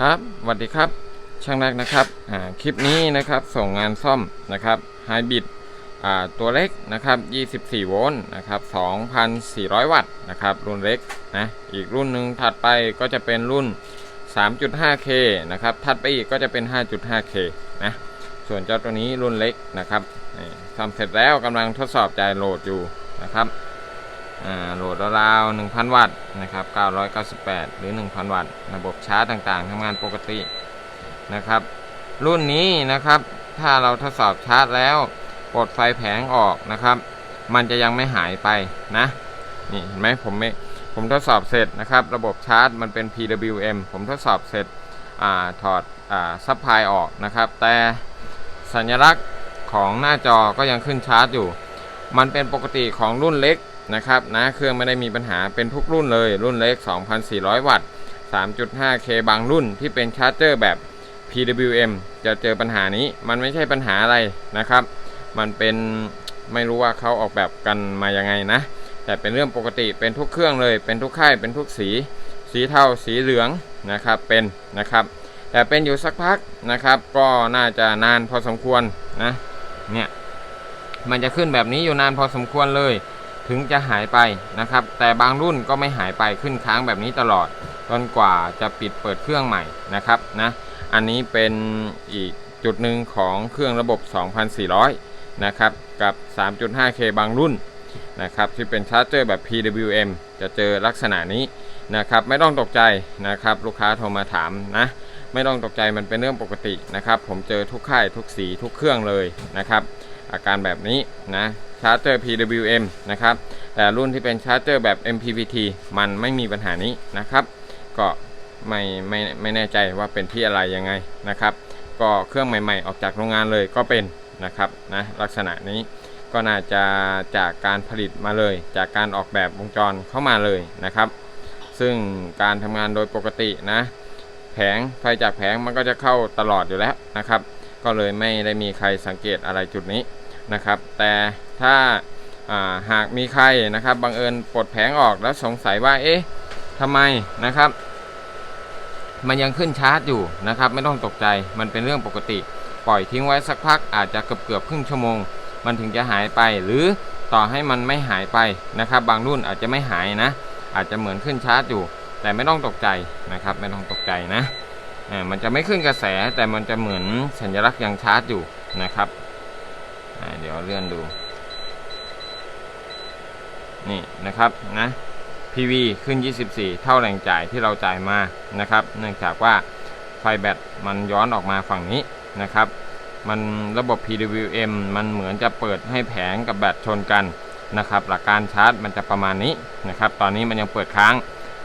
ครับสวัสดีครับ ช่างแรกนะครับคลิปนี้นะครับส่งงานซ่อมนะครับไฮบริดตัวเล็กนะครับ 24 โวลต์นะครับ 2,400 วัตต์นะครับ รุ่นเล็กนะ อีกรุ่นหนึ่งถัดไปก็จะเป็นรุ่น 3.5K นะครับ ถัดไปอีกก็จะเป็น 5.5K นะ ส่วนเจ้าตัวนี้รุ่นเล็กนะครับนี่ทำเสร็จแล้วกำลังทดสอบจ่ายโหลดอยู่นะครับ โหลดราวๆ1,000 วัตต์นะครับ 998 หรือ 1,000 วัตต์ ระบบชาร์จต่างๆทำงานปกตินะครับ รุ่นนี้นะครับ ถ้าเราทดสอบชาร์จแล้วปลดไฟแผงออกนะครับ มันจะยังไม่หายไปนะ นี่เห็นไหมผมไม่ผมทดสอบเสร็จนะครับ ระบบชาร์จมันเป็น PWM ผมทดสอบเสร็จอถอดอซับพลายออกนะครับ แต่สัญลักษณ์ของหน้าจอก็ยังขึ้นชาร์จอยู่ มันเป็นปกติของรุ่นเล็ก นะครับนะเครื่องไม่ได้มีปัญหาเป็นทุกรุ่นเลย รุ่นเล็ก 2,400 วัตต์ 3.5K บางรุ่นที่เป็นชาร์จเจอร์แบบ PWM จะเจอปัญหานี้มันไม่ใช่ปัญหาอะไรนะครับ มันเป็นไม่รู้ว่าเขาออกแบบกันมายังไงนะ แต่เป็นเรื่องปกติเป็นทุกเครื่องเลย เป็นทุกค่ายเป็นทุกสี สีเทาสีเหลืองนะครับเป็นนะครับ แต่เป็นอยู่สักพักนะครับ ก็น่าจะนานพอสมควรนะเนี่ยมันจะขึ้นแบบนี้อยู่นานพอสมควรเลย ถึงจะหายไปนะครับ แต่บางรุ่นก็ไม่หายไปขึ้นค้างแบบนี้ตลอดจนกว่าจะปิดเปิดเครื่องใหม่นะครับนะอันนี้เป็นอีกจุดหนึ่งของเครื่องระบบ 2,400 นะครับกับ 3.5K บางรุ่นนะครับที่เป็นชาร์จเจอร์แบบ PWM จะเจอลักษณะนี้นะครับไม่ต้องตกใจนะครับลูกค้าโทรมาถามนะไม่ต้องตกใจมันเป็นเรื่องปกตินะครับ ผมเจอทุกค่ายทุกสีทุกเครื่องเลยนะครับ อาการแบบนี้นะชาร์จเจอร์ PWM นะครับแต่รุ่นที่เป็นชาร์จเจอร์แบบ MPPT มันไม่มีปัญหานี้นะครับ ก็ไม่ไม่ไม่แน่ใจว่าเป็นที่อะไรยังไงนะครับ ก็เครื่องใหม่ๆ ออกจากโรงงานเลยก็เป็นนะครับนะลักษณะนี้ก็น่าจะจากการผลิตมาเลย จากการออกแบบวงจรเข้ามาเลยนะครับ ซึ่งการทำงานโดยปกตินะ แผงไฟจากแผงมันก็จะเข้าตลอดอยู่แล้วนะครับ ก็เลยไม่ได้มีใครสังเกตอะไรจุดนี้ นะครับ แต่ถ้าาหากมีใครนะครับบังเอิญปลดแผงออกแล้วสงสัยว่าเอ๊ะทำไมนะครับ มันยังขึ้นชาร์จอยู่นะครับ ไม่ต้องตกใจมันเป็นเรื่องปกติ ปล่อยทิ้งไว้สักพักอาจจะเกือบเกือบครึ่งชั่วโมง มันถึงจะหายไปหรือต่อให้มันไม่หายไปนะครับ บางรุ่นอาจจะไม่หายนะ อาจจะเหมือนขึ้นชาร์จอยู่ แต่ไม่ต้องตกใจนะครับ ไม่ต้องตกใจนะมันจะไม่ขึ้นกระแสแต่มันจะเหมือนสัญลักษณ์ยังชาร์จอยู่นะครับ เดี๋ยวเลื่อนดู นี่นะครับนะ PV ขึ้น 24 เท่าแรงจ่ายที่เราจ่ายมานะครับ เนื่องจากว่าไฟแบตมันย้อนออกมาฝั่งนี้นะครับ มันระบบ PWM มันเหมือนจะเปิดให้แผงกับแบตชนกันนะครับ หลักการชาร์จมันจะประมาณนี้นะครับ ตอนนี้มันยังเปิดค้าง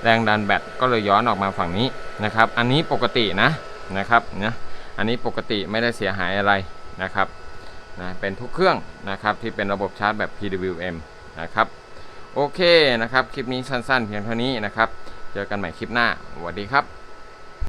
แรงดันแบตก็เลยย้อนออกมาฝั่งนี้นะครับ อันนี้ปกตินะนะครับนะ อันนี้ปกติไม่ได้เสียหายอะไรนะครับ นะเป็นทุกเครื่องนะครับที่เป็นระบบชาร์จแบบ PWM นะครับโอเคนะครับคลิปนี้สั้นๆ เพียงเท่านี้นะครับ เจอกันใหม่คลิปหน้าสวัสดีครับ